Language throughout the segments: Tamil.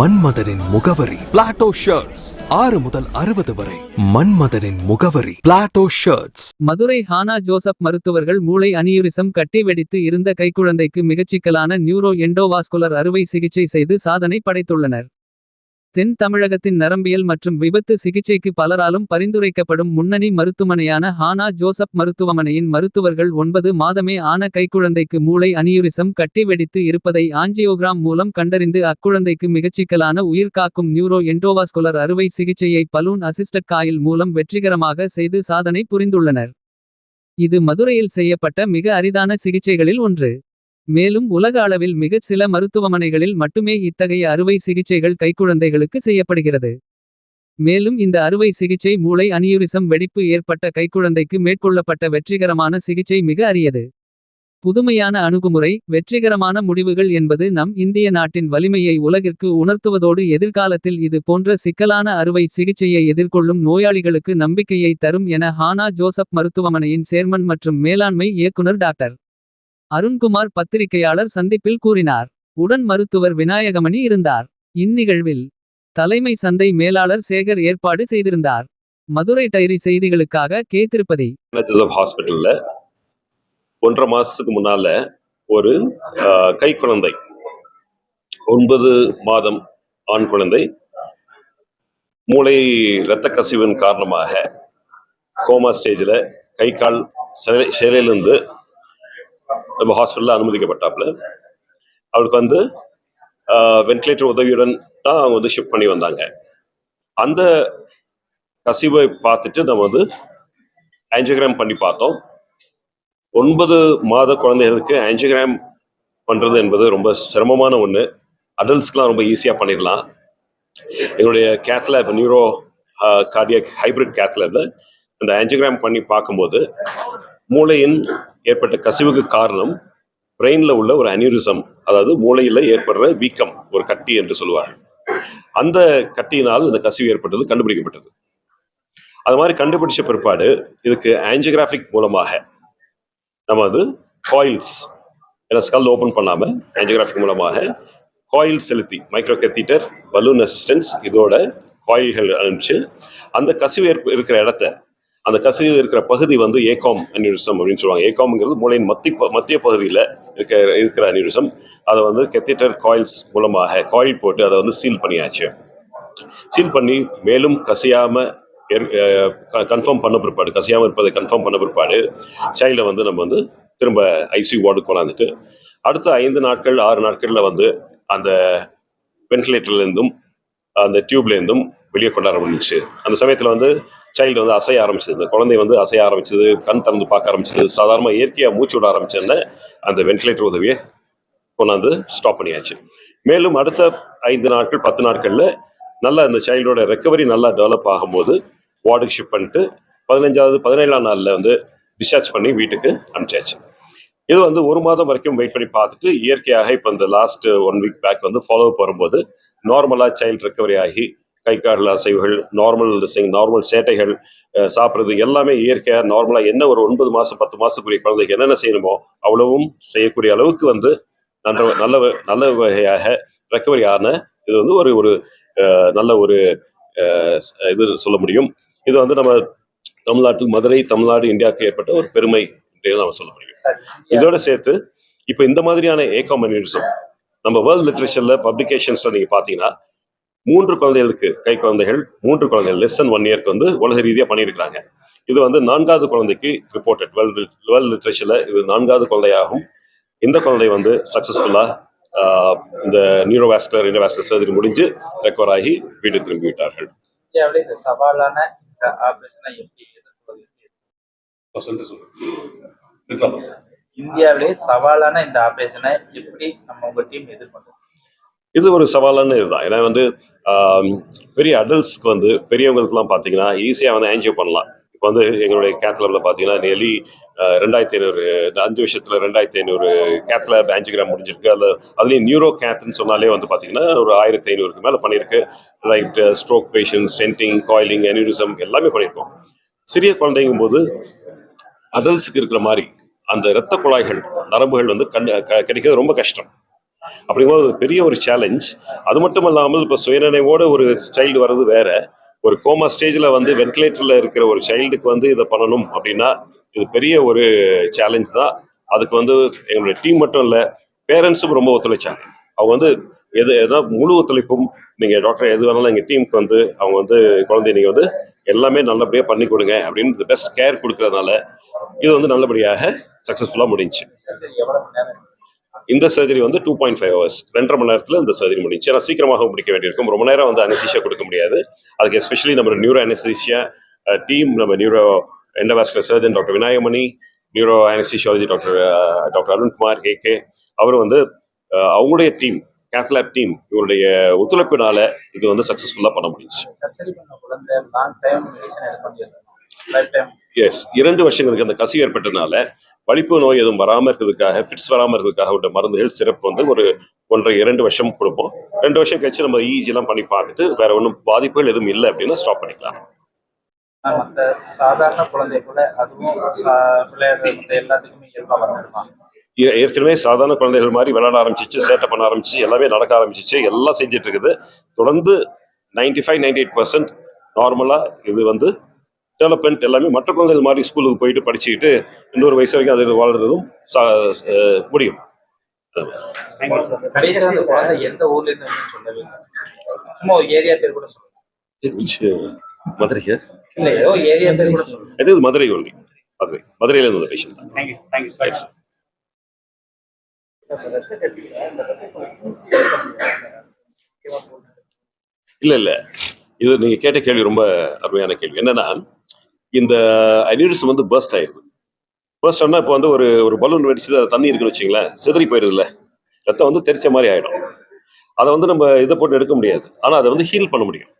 மன்மதனின் முகவரி. பிளாட்டோ ஷர்ட்ஸ் ஆறு முதல் அறுபது வரை. மன்மதனின் முகவரி. Plato shirts Madurai Hannah Joseph மருத்துவர்கள் மூளை அனியூரிசம் கட்டி வெடித்து இருந்த கைக்குழந்தைக்கு மிகச்சிக்கலான நியூரோ எண்டோவாஸ்குலர் அறுவை சிகிச்சை செய்து சாதனை படைத்துள்ளனர். தென் தமிழகத்தின் நரம்பியல் மற்றும் விபத்து சிகிச்சைக்கு பலராலும் பரிந்துரைக்கப்படும் முன்னணி மருத்துவமனையான ஹானா ஜோசப் மருத்துவமனையின் மருத்துவர்கள் ஒன்பது மாதமே ஆன கைக்குழந்தைக்கு மூளை அனியூரிசம் கட்டி வெடித்து இருப்பதை ஆஞ்சியோகிராம் மூலம் கண்டறிந்து அக்குழந்தைக்கு மிகச்சிக்கலான உயிர்காக்கும் நியூரோ என்டோவாஸ்குலர் அறுவை சிகிச்சையை பலூன் அசிஸ்டட் காயில் மூலம் வெற்றிகரமாக செய்து சாதனை புரிந்துள்ளனர். இது மதுரையில் செய்யப்பட்ட மிக அரிதான சிகிச்சைகளில் ஒன்று. மேலும் உலக அளவில் மிகச் சில மருத்துவமனைகளில் மட்டுமே இத்தகைய அறுவை சிகிச்சைகள் கைக்குழந்தைகளுக்கு செய்யப்படுகிறது. மேலும் இந்த அறுவை சிகிச்சை மூளை அனியூரிசம் வெடிப்பு ஏற்பட்ட கைக்குழந்தைக்கு மேற்கொள்ளப்பட்ட வெற்றிகரமான சிகிச்சை மிக அரியது. புதுமையான அணுகுமுறை வெற்றிகரமான முடிவுகள் என்பது நம் இந்திய நாட்டின் வலிமையை உலகிற்கு உணர்த்துவதோடு எதிர்காலத்தில் இது போன்ற சிக்கலான அறுவை சிகிச்சையை எதிர்கொள்ளும் நோயாளிகளுக்கு நம்பிக்கையை தரும் என ஹானா ஜோசப் மருத்துவமனையின் சேர்மன் மற்றும் மேலாண்மை இயக்குனர் டாக்டர். அருண்குமார் பத்திரிகையாளர் சந்திப்பில் கூறினார். உடன் மருத்துவர் விநாயகமணி இருந்தார். இந்நிகழ்வில் தலைமை சந்தை மேலாளர் சேகர் ஏற்பாடு செய்திருந்தார். மதுரை டைரி செய்திகளுக்காக கே. திருப்பதி. ஹாஸ்பிட்டல்ல ஒன்றரை மாசத்துக்கு முன்னால ஒரு ஆஹ், கை குழந்தை ஒன்பது மாதம் ஆண் குழந்தை மூளை இரத்த கசிவின் காரணமாக கோமா ஸ்டேஜில் கை கால் சிலையிலிருந்து நம்ம ஹாஸ்பிட்டலில் அனுமதிக்கப்பட்டாப்புல. அவருக்கு வந்து வென்டிலேட்டர் உதவியுடன் தான் அவங்க வந்து ஷிஃப்ட் பண்ணி வந்தாங்க. அந்த கசிவை பார்த்துட்டு நம்ம வந்து ஆன்ஜியோகிராம் பண்ணி பார்த்தோம். ஒன்பது மாத குழந்தைகளுக்கு ஆன்ஜியோகிராம் பண்ணுறது என்பது ரொம்ப சிரமமான ஒன்று அடல்ட்ஸ்க்குலாம் ரொம்ப ஈஸியாக பண்ணிடலாம். எங்களுடைய cath lab neuro cardiac hybrid கேத்லேபில் அந்த ஆஞ்சியோகிராம் பண்ணி பார்க்கும்போது மூளையின் ஏற்பட்ட கசிவுக்கு காரணம் பிரெயினில் உள்ள ஒரு அனியூரிசம் அதாவது மூளையில் ஏற்படுற வீக்கம் ஒரு கட்டி என்று சொல்லுவாங்க. அந்த கட்டியினால் இந்த கசிவு ஏற்பட்டது கண்டுபிடிக்கப்பட்டது. அது மாதிரி கண்டுபிடிச்ச பிற்பாடு இதுக்கு ஆஞ்சியோகிராஃபிக் மூலமாக நம்ம வந்து காயில்ஸ் ஏன்னா ஸ்கல் ஓப்பன் பண்ணாமல் ஆஞ்சியோகிராஃபிக் மூலமாக காயில் செலுத்தி மைக்ரோ கெத்தீட்டர் பலூன் அசிஸ்டன்ஸ் இதோட காயில்கள் அனுப்பிச்சு அந்த கசிவு ஏற்ப இருக்கிற இடத்த அந்த கசிவு இருக்கிற பகுதி வந்து ஏகாம் அனியூரிசம் அப்படின்னு சொல்லுவாங்க. ஏகாம்ங்கிறது மூளையின் மத்தி மத்திய பகுதியில் இருக்க இருக்கிற அனியூரிசம் அதை வந்து கெத்திட்டர் காயில்ஸ் மூலமாக காயில் போட்டு அதை வந்து சீல் பண்ணியாச்சு. சீல் பண்ணி மேலும் கசியாமல் கன்ஃபார்ம் பண்ண பிற்பாடு கசியாமல் இருப்பதை கன்ஃபார்ம் பண்ண பிற்பாடு சைல்டை வந்து நம்ம வந்து திரும்ப ஐசியூ வார்டு கொண்டாந்துட்டு அடுத்த ஐந்து நாட்கள் ஆறு நாட்களில் வந்து அந்த வென்டிலேட்டர்லேருந்தும் அந்த டியூப்லேருந்தும் வெளியே கொண்டாட முடிஞ்சுச்சு. அந்த சமயத்தில் வந்து சைல்டு வந்து அசைய ஆரம்பிச்சது. இந்த குழந்தை வந்து அசைய ஆரம்பிச்சது கண் திறந்து பார்க்க ஆரம்பிச்சது சாதாரணமாக இயற்கையாக மூச்சு விட ஆரம்பிச்சதுன்னு அந்த வென்டிலேட்டர் உதவியை கொண்டாந்து ஸ்டாப் பண்ணியாச்சு. மேலும் அடுத்த ஐந்து நாட்கள் பத்து நாட்களில் நல்லா இந்த சைல்டோட ரெக்கவரி நல்லா டெவலப் ஆகும்போது வார்டுக்கு ஷிஃப்ட் பண்ணிட்டு பதினஞ்சாவது பதினேழாம் நாளில் வந்து டிஸ்சார்ஜ் பண்ணி வீட்டுக்கு அனுப்பிச்சாச்சு. இது வந்து ஒரு மாதம் வரைக்கும் வெயிட் பண்ணி பார்த்துட்டு இயற்கையாக இப்போ இந்த லாஸ்ட் ஒன் வீக் பேக் வந்து ஃபாலோ வரும்போது நார்மலாக சைல்டு ரெக்கவரி ஆகி கை கால் அசைவுகள் நார்மல் நார்மல் சேட்டைகள் சாப்பிட்றது எல்லாமே இயற்கையாக நார்மலாக என்ன ஒரு ஒன்பது மாதம் பத்து மாதத்துக்குரிய குழந்தைக்கு என்னென்ன செய்யணுமோ அவ்வளவும் செய்யக்கூடிய அளவுக்கு வந்து நல்ல நல்ல நல்ல வகையாக ரெக்கவரி ஆன இது வந்து ஒரு ஒரு நல்ல ஒரு இது சொல்ல முடியும். இது வந்து நம்ம தமிழ்நாட்டு மதுரை தமிழ்நாடு இந்தியாவுக்கு ஏற்பட்ட ஒரு பெருமை அப்படின்னு நம்ம சொல்ல முடியும். இதோட சேர்த்து இப்போ இந்த மாதிரியான ஏகாம் அனியூரிசம் நம்ம வேர்ல்ட் லிட்ரேச்சர்ல பப்ளிகேஷன்ஸ்ல நீங்க பாத்தீங்கன்னா மூன்று குழந்தைகளுக்கு கை குழந்தைகள் மூன்று குழந்தைகள் லெஸ் தன் ஒன் இயர்க்கு வந்து உலக ரீதியா பண்ணியிருக்கிறாங்க. இது வந்து நான்காவது குழந்தைக்கு ரிப்போர்ட்டட் வேர்ல்ட் வேர்ல்ட் லிட்ரேச்சர்ல இது நான்காவது குழந்தையாகும். இந்த குழந்தை வந்து சக்சஸ்ஃபுல்லா இந்த நியூரோவாஸ்குலர் இன்டர்வாஸ்குலர் சர்ஜரி முடிஞ்சு ரெக்கவர் ஆகி வீடு திரும்பி விட்டார்கள். இந்தியாவிலே இந்த சவாலான இந்த ஆபரேஷனை எப்படி எதிர்கொள்வது இந்தியாவிலே சவாலான இந்த ஆபரேஷனை எப்படி நம்ம உங்க டீம் எதிர்கொண்டது இது ஒரு சவாலான இதுதான். ஏன்னா வந்து பெரிய அடல்ட்ஸ்க்கு வந்து பெரியவங்களுக்குலாம் பார்த்தீங்கன்னா ஈஸியாக வந்து ஆன்ஜியோ பண்ணலாம். இப்போ வந்து எங்களுடைய கேத்லாபில் பார்த்தீங்கன்னா நியர்லி ரெண்டாயிரத்தி ஐநூறு இந்த அஞ்சு வருஷத்தில் ரெண்டாயிரத்தி ஐநூறு கேத்லாப் ஆஞ்சிகிராம் முடிஞ்சிருக்கு. அதில் அதுலேயும் நியூரோ கேத்னு சொன்னாலே வந்து பார்த்தீங்கன்னா ஒரு ஆயிரத்தி ஐநூறுக்கு மேலே பண்ணியிருக்கு like stroke patient stenting coiling aneurysm எல்லாமே பண்ணியிருக்கோம் சிறிய குழந்தைங்கும் போது அடல்ட்ஸுக்கு இருக்கிற மாதிரி அந்த இரத்த குழாய்கள் நரம்புகள் வந்து கண் க- கிடைக்கிறது ரொம்ப கஷ்டம். அப்படிங்கும்போது அது பெரிய ஒரு சேலஞ்ச் அது மட்டும் இல்லாமல் இப்போ சுயநினைவோட ஒரு சைல்டு வர்றது வேற. ஒரு கோமா ஸ்டேஜில் வந்து வென்டிலேட்டரில் இருக்கிற ஒரு சைல்டுக்கு வந்து இதை பண்ணணும் அப்படின்னா இது பெரிய ஒரு சேலஞ்ச் தான். அதுக்கு வந்து எங்களுடைய டீம் மட்டும் இல்லை பேரண்ட்ஸும் ரொம்ப ஒத்துழைச்சாங்க. அவங்க வந்து எது எதாவது முழு ஒத்துழைப்பும் நீங்கள் டாக்டர் எது வேணாலும் எங்கள் டீமுக்கு வந்து அவங்க வந்து குழந்தைய நீங்கள் வந்து எல்லாமே நல்லபடியாக பண்ணி கொடுங்க அப்படின்னு பெஸ்ட் கேர் கொடுக்கறதுனால இது வந்து நல்லபடியாக சக்ஸஸ்ஃபுல்லாக முடிஞ்சு இந்த சர்ஜரி வந்து டூ பாயிண்ட் ஃபைவ் ஹவர்ஸ் ரெண்டரை மணி நேரத்தில் இந்த சர்ஜரி முடிஞ்சு ஏன்னா சீக்கிரமாக முடிக்க வேண்டியிருக்கும். ரொம்ப நேரம் வந்து அனஸ்தீஷியா கொடுக்க முடியாது. அதுக்கு எஸ்பெஷலி நம்ம நியூரோ அனஸ்தீஷியா டீம் நம்ம neuro endovascular surgeon doctor Vinayagamani neuro anaesthesiology doctor doctor Arunkumar AK அவர் வந்து அவங்களுடைய டீம் கேத்லாப் டீம் இவருடைய ஒத்துழைப்பினால இது வந்து சக்ஸஸ்ஃபுல்லாக பண்ண டைம் எஸ் இரண்டு வருஷங்களுக்கு அந்த கசி ஏற்பட்டனால வலிப்பு நோய் எதுவும் வராமல் இருக்கிறதுக்காக ஃபிட்ஸ் வராமல் இருக்கிறதுக்காக உள்ள மருந்துகள் சிறப்பு வந்து ஒரு ஒன்றரை இரண்டு வருஷம் கொடுப்போம். ரெண்டு வருஷம் கழிச்சு நம்ம ஈஸியெல்லாம் பண்ணி பார்த்துட்டு வேற ஒன்றும் பாதிப்புகள் எதுவும் இல்லை அப்படின்னா ஸ்டாப் பண்ணிக்கலாம். மற்ற சாதாரண குழந்தை கூட அதுவும் சா- விளையாடுற மற்ற எல்லாத்துக்குமே இயல்பாக வந்துடுமா ஏ- ஏற்கனவே சாதாரண குழந்தைகள் மாதிரி விளையாட ஆரம்பிச்சிச்சு சேட்டை பண்ண ஆரம்பிச்சு எல்லாமே நடக்க ஆரம்பிச்சிச்சு எல்லாம் செஞ்சுட்டு இருக்குது. தொடர்ந்து ninety five ninety eight percent நார்மலாக இது வந்து டெவலப்மெண்ட் எல்லாமே மற்ற குழந்தைகள் மாதிரி ஸ்கூலுக்கு போயிட்டு படிச்சுக்கிட்டு இன்னொரு வயசு வரைக்கும் அது வாழ்றதும் முடியும். கடைசியாக அந்த குழந்தை எந்த ஊர்ல இருந்து வந்துன்னு சொல்லவே இல்லை. சும்மா ஒரு ஏரியா பேர் கூட சொல்லுங்க. மதுரையா இல்ல ஏதோ ஏரியா பேர் கூட சொல்லுங்க. இது மதுரை ஒன்லி மதுரை. மதுரையில இருந்து sir. இல்ல இல்ல. இது நீங்க கேட்ட கேள்வி ரொம்ப அருமையான கேள்வி. என்னன்னா இந்த அனியூரிசம் வந்து பர்ஸ்ட் ஆயிருது பர்ஸ்ட் ஆனால் இப்போ வந்து ஒரு ஒரு பலூன் வெடிச்சு அது தண்ணி இருக்குன்னு வச்சிங்களேன் சிதறி போயிருதுல்ல ரத்தம் வந்து தெரிச்ச மாதிரி ஆகிடும் அதை வந்து நம்ம இதை போட்டு எடுக்க முடியாது. ஆனால் அதை வந்து ஹீல் பண்ண முடியும்.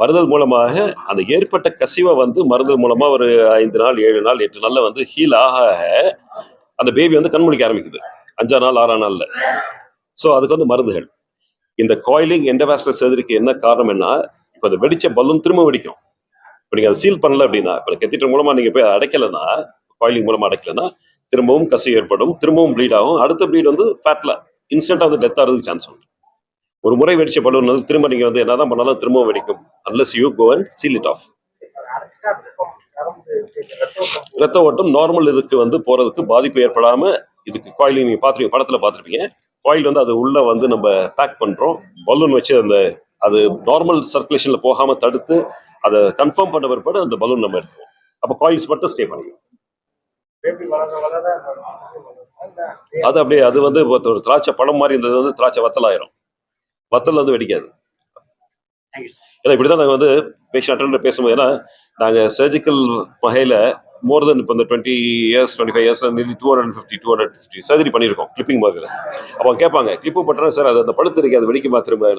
மருந்தல் மூலமாக அந்த ஏற்பட்ட கசிவை வந்து மருந்தல் மூலமாக ஒரு ஐந்து நாள் ஏழு நாள் எட்டு நாளில் வந்து ஹீல் ஆக அந்த பேபி வந்து கண்முழிக்க ஆரம்பிக்குது. அஞ்சாம் நாள் ஆறாம் நாளில். ஸோ அதுக்கு வந்து மருந்துகள். இந்த காயிலிங் எண்டவாஸ்குலர் சர்ஜரிக்கு என்ன காரணம்னா இப்போ அந்த வெடிச்ச பலூன் திரும்ப வெடிக்கும். இப்போ நீங்கள் அதை சீல் பண்ணல அப்படின்னா இப்போ கெத்திட்டர் மூலமா நீங்க போய் அடைக்கலைன்னா காயிலிங் மூலமாக அடைக்கலைன்னா திரும்பவும் கசி ஏற்படும் திரும்பவும் ப்ளீட் ஆகும். அடுத்த ப்ளீட் வந்து ஃபேட்ல இன்ஸ்டன்ட் வந்து டெத் ஆகிறதுக்கு சான்ஸ் உண்டு. ஒரு முறை வெடிச்ச பலூன் வந்து திரும்ப நீங்க வந்து என்னதான் பண்ணாலும் திரும்பவும் வெடிக்கும் unless you go and seal it off ரத்த ஓட்டம் நார்மல் இதுக்கு வந்து போறதுக்கு பாதிப்பு ஏற்படாம இதுக்கு காயில் நீங்க பாத்துருப்பீங்க படத்துல பாத்துருப்பீங்க காயில் வந்து அது உள்ள வந்து நம்ம பேக் பண்றோம். பலூன் வச்சு அந்த அது நார்மல் சர்க்குலேஷன்ல போகாம தடுத்து அதை கன்ஃபார்ம் பண்ண பிற்பாடு அந்த பலூன் நம்ம எடுத்துவோம் அப்போ காயில்ஸ் மட்டும் ஸ்டே பண்ணிக்கும். அது அப்படியே அது வந்து ஒரு திராட்சை பழம் மாதிரி இருந்தது வந்து திராட்சை வத்தல் ஆயிரும் வத்தல் வந்து வெடிக்காது. ஏன்னா இப்படிதான் நாங்க வந்து பேஷண்ட் அட்டன் பேசும்போது ஏன்னா நாங்க சர்ஜிக்கல் வகையில மோர் தென் இப்போ இந்த twenty years twenty five years two hundred fifty two hundred fifty surgery பண்ணியிருக்கோம் கிளிப்பிங் மாதிரி அப்போ கேட்பாங்க கிளிப்பு போட்டா சார் அது அந்த பழுத்து இருக்கு அது வெடிக்குமா திரும்ப?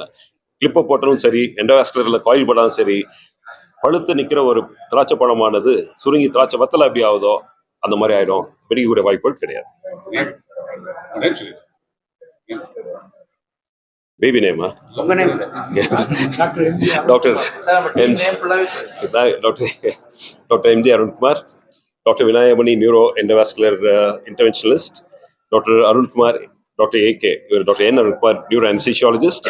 கிளிப்பை போட்டாலும் சரி எண்டோவாஸ்குலரில் காயில் போட்டாலும் சரி பழுத்து நிற்கிற ஒரு திராட்சை பழமானது சுருங்கி திராட்சை வத்தல எப்படி ஆகுதோ அந்த மாதிரி ஆயிடும். வெடிக்கக்கூடிய வாய்ப்புகள் கிடையாது. பேபி நேமா உங்க நேம் டாக்டர் சார் நம்ம எம். நேம் ஃபுல்லாவே doctor doctor MG Arunkumar doctor Vinayagamani neuro endovascular interventionalist doctor Arunkumar doctor AK இவர் doctor N. Arunkumar neuro anaesthesiologist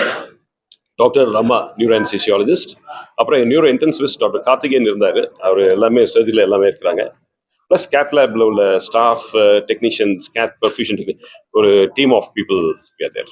doctor Rama neuro anaesthesiologist அப்புறம் நியூரோ இன்டென்சிவிஸ்ட் டாக்டர் கார்த்திகேயன் இருந்தார் அவர் எல்லாமே சர்ஜரியில் எல்லாமே இருக்கிறாங்க ப்ளஸ் கேத் லேப்ல உள்ள ஸ்டாஃப் டெக்னீஷியன்ஸ் கேத் பர்ஃபியூஷன் ஒரு team of people there